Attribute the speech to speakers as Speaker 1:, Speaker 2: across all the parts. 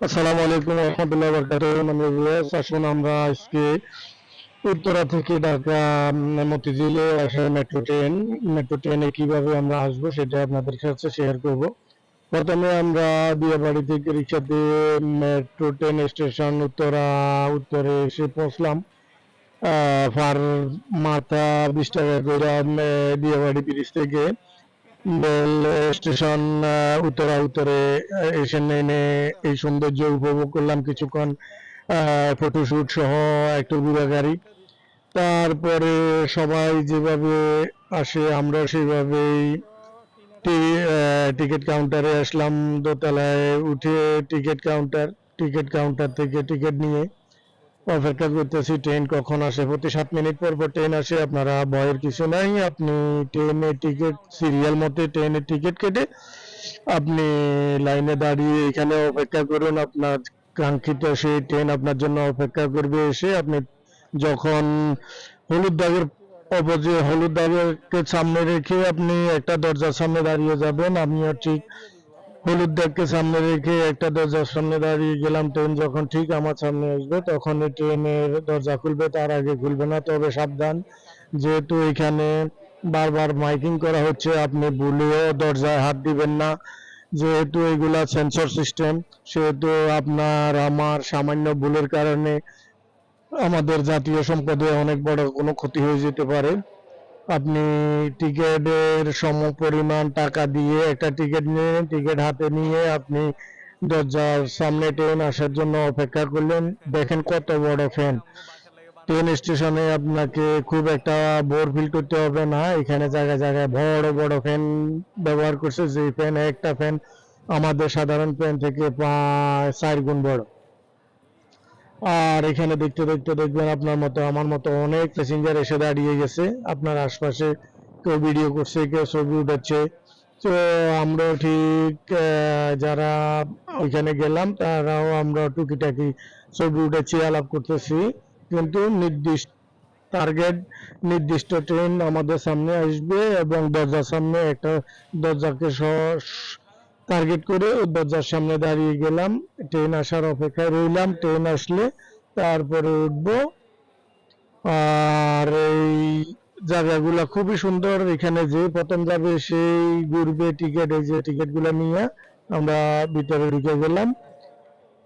Speaker 1: আসসালামু আলাইকুম রহমতুল্লাহ বরকাতুহ মানে আসুন আমরা আজকে উত্তরা থেকে ঢাকা মতিঝিলে আসা মেট্রো ট্রেন মেট্রো ট্রেনে কীভাবে আমরা আসব সেটা আপনাদের সাথে শেয়ার করব। প্রথমে আমরা দিয়াবাড়ি থেকে রিক্সা দিয়ে মেট্রো ট্রেন স্টেশন উত্তরা উত্তরে এসে পৌঁছলাম। পার মাথা বিশ টাকা করে উম, দিয়াবাড়ি ব্রিজ থেকে। স্টেশন উত্তরা উত্তরে এসে নেমে এই সৌন্দর্য উপভোগ করলাম কিছুক্ষণ ফটোশুট সহ একটু গাড়ি তারপরে সবাই যেভাবে আসে, আমরা সেইভাবেই টিকিট কাউন্টারে আসলাম। দোতলায় উঠে টিকিট কাউন্টার টিকিট কাউন্টার থেকে টিকিট নিয়ে অপেক্ষা করতেছি ট্রেন কখন আসে? প্রতি সাত মিনিট পর পর ট্রেন আসে, আপনারা ভয়ের কিছু নাই। আপনি ট্রেনের টিকিট সিরিয়াল মতে ট্রেনের টিকিট কেটে আপনি লাইনে দাঁড়িয়ে এখানে অপেক্ষা করুন। আপনার কাঙ্ক্ষিত সেই ট্রেন আপনার জন্য অপেক্ষা করবে এসে। আপনি যখন হলুদ দাগের অপোজে হলুদ দাগেরকে সামনে রেখে আপনি একটা দরজার সামনে দাঁড়িয়ে যাবেন। আমিও ঠিক হলুদ দাগকে সামনে রেখে একটা দরজার সামনে দাঁড়িয়ে গেলাম। ট্রেন যখন ঠিক আমার সামনে আসবে তখন এই ট্রেনের দরজা খুলবে, তার আগে খুলবে না। তবে সাবধান, যেহেতু এখানে বারবার মাইকিং করা হচ্ছে, আপনি ভুলেও দরজায় হাত দিবেন না। যেহেতু এগুলা সেন্সর সিস্টেম, সেহেতু আপনার আমার সামান্য ভুলের কারণে আমাদের জাতীয় সম্পদে অনেক বড় কোনো ক্ষতি হয়ে যেতে পারে। আপনি টিকেটের সম পরিমাণ টাকা দিয়ে একটা টিকিট নিয়ে, টিকিট হাতে নিয়ে আপনি দরজার সামনে ট্রেন আসার জন্য অপেক্ষা করলেন। দেখেন কত বড় ফ্যান ট্রেন স্টেশনে আপনাকে খুব একটা বোর ফিল করতে হবে না। এখানে জায়গায় জায়গায় বড় বড় ফ্যান ব্যবহার করছে। যে ফ্যান একটা ফ্যান আমাদের সাধারণ ফ্যান থেকে চার গুণ বড়। আর এখানে দেখতে দেখতে দেখবেন আপনার মতো, আমার মতো অনেক প্যাসেঞ্জার এসে দাঁড়িয়ে গেছে। আপনার আশপাশে কেউ ভিডিও করছে, কেউ ছবি উঠাচ্ছে। তো আমরাও ঠিক যারা ওইখানে গেলাম, তারাও আমরা টুকিটাকি ছবি উঠেছি, আলাপ করতেছি। কিন্তু নির্দিষ্ট টার্গেট নির্দিষ্ট ট্রেন আমাদের সামনে আসবে এবং দরজার সামনে একটা দরজাকে টার্গেট করে দরজার সামনে দাঁড়িয়ে গেলাম। ট্রেন আসার অপেক্ষায় রইলাম। ট্রেন আসলে তারপরে উঠবো। আর এই জায়গাগুলো খুবই সুন্দর। এখানে যে প্রথম যাবে সেই ঘুরবে টিকিট এই যে টিকিটগুলো নিয়ে আমরা ভিতরে ঢুকে গেলাম।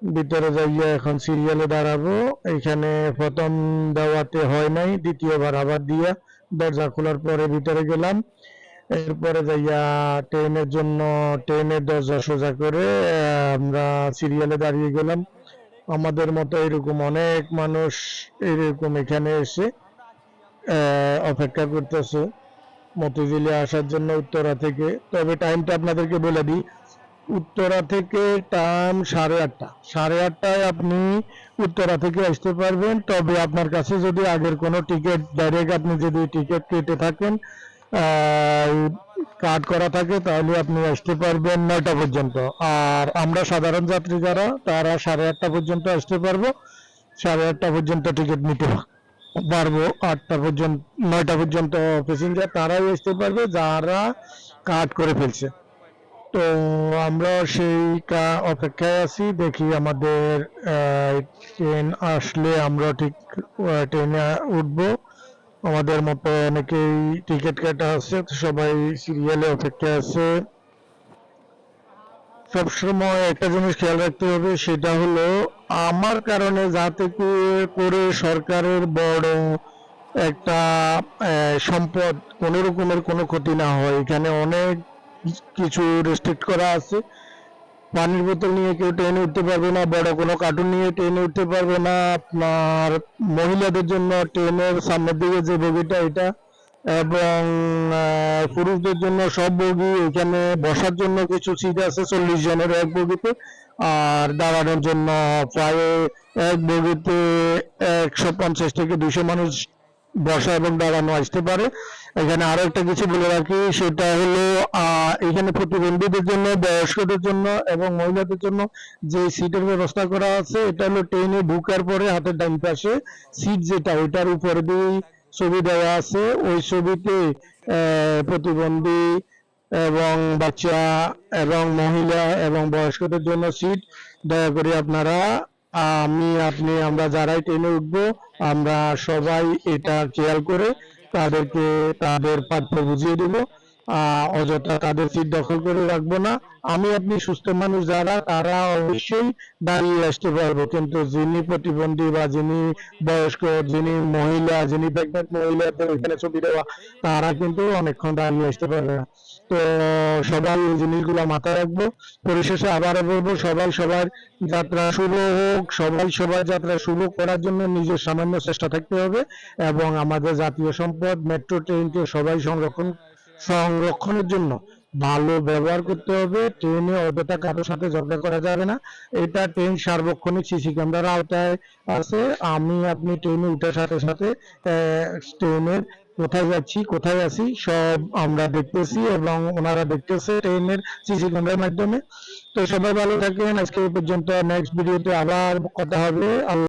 Speaker 1: ভিতরে যাইয়া এখন সিরিয়ালে দাঁড়াবো। এখানে প্রথম দেওয়াতে হয় নাই, দ্বিতীয়বার আবার দিয়া দরজা খোলার পরে ভিতরে গেলাম। এরপরে যাইয়া ট্রেনের জন্য ট্রেনের দরজা সোজা করে আমরা সিরিয়ালে দাঁড়িয়ে গেলাম। আমাদের মতো এরকম অনেক মানুষ এরকম এখানে এসে অপেক্ষা করতেছে মতিঝিলে আসার জন্য উত্তরা থেকে। তবে টাইমটা আপনাদেরকে বলে দিই, উত্তরা থেকে টাইম সাড়ে আটটা। সাড়ে আটটায় আপনি উত্তরা থেকে আসতে পারবেন। তবে আপনার কাছে যদি আগের কোনো টিকিট ডাইরেক্ট আপনি যদি টিকিট কেটে থাকেন কার্ড করা থাকে তাহলে আপনি আসতে পারবেন নয়টা পর্যন্ত। আর আমরা সাধারণ যাত্রী যারা, তারা সাড়ে আটটা পর্যন্ত আসতে পারব। সাড়ে আটটা পর্যন্ত টিকিট নিতে পারব। আটটা পর্যন্ত, নয়টা পর্যন্ত প্যাসেঞ্জার তারাই আসতে পারবে, যারা কার্ড করে ফেলছে। তো আমরা সেই অপেক্ষায় আছি, দেখি আমাদের ট্রেন আসলে আমরা ঠিক ট্রেনে উঠবো। আমাদের মতো অনেকেই টিকিট কাটা আছে সবাই সিরিয়ালে অপেক্ষা আছে। সবসময় একটা জিনিস খেয়াল রাখতে হবে, সেটা হলো আমার কারণে যাতে করে- করে সরকারের বড় একটা সম্পদ কোনো রকমের কোনো ক্ষতি না হয়। এখানে অনেক কিছু রেস্ট্রিক্ট করা আছে। পানির বোতল নিয়ে কেউ ট্রেনে উঠতে পারবে না, বড় কোনো কার্টুন নিয়ে ট্রেনে উঠতে পারবে না। আপনার মহিলাদের জন্য ট্রেনের সামনের দিকে যে বগিটা, এটা এবং পুরুষদের জন্য সব বগি, এখানে বসার জন্য কিছু সিট আছে, চল্লিশ জনের এক বগিতে। আর দাঁড়ানোর জন্য প্রায় এক বগিতে একশো পঞ্চাশ থেকে দুশো মানুষ বসা এবং দাঁড়ানো আসতে পারে। এখানে আরও একটা কিছু বলে রাখি, সেটা হলো এখানে প্রতিবন্ধীদের জন্য, বয়স্কদের জন্য এবং মহিলাদের জন্য যে সিটের ব্যবস্থা করা আছে, এটা হলো ট্রেনে ঢুকার পরে হাতের ডান পাশে সিট যেটা, ওইটার উপরে দিয়ে ছবি দেওয়া আছে। ওই ছবিতে প্রতিবন্ধী এবং বাচ্চা এবং মহিলা এবং বয়স্কদের জন্য সিট দয়া করে আপনারা আমি, আপনি, আমরা যারাই ট্রেনে উঠবো, আমরা সবাই এটা খেয়াল করে তাদেরকে, তাদের পাঠ্য বুঝিয়ে দেব। অযথা তাদের সিট দখল করে রাখব না। আমি আপনি সুস্থ মানুষ যারা, তারা অবশ্যই দাঁড়িয়ে আসতে পারব। কিন্তু যিনি প্রতিবন্ধী বা যিনি বয়স্ক, যিনি মহিলা, যিনি প্রেগনেন্ট মহিলাদের ওইখানে ছবি দেওয়া, তারা কিন্তু অনেকক্ষণ দাঁড়িয়ে আসতে পারবে না। তো, সবাই এই জিনিসগুলো মাথায় রাখব। পরিশেষে আবারও বলব, সবাই সবার যাত্রা শুভ হোক, সবাই সবার যাত্রা শুভ করার জন্য নিজের সামান্য চেষ্টা থাকতে হবে এবং আমাদের জাতীয় সম্পদ, মেট্রো ট্রেনকে সবাই সংরক্ষণ সংরক্ষণের জন্য। ভালো ব্যবহার করতে হবে, ট্রেনে অযথা কারোর সাথে ঝগড়া করা যাবে না। এটা ট্রেন সার্বক্ষণিক সিসি ক্যামেরার আওতায় আছে। আমি আপনি ট্রেনে উঠার সাথে সাথে ট্রেনের কোথায় যাচ্ছি, কোথায় আছি, সব আমরা দেখতেছি এবং ওনারা দেখতেছে ট্রেনের সিসি ক্যামেরার মাধ্যমে। তো সবাই ভালো থাকেন। আজকে পর্যন্ত নেক্সট ভিডিওতে আবার কথা হবে।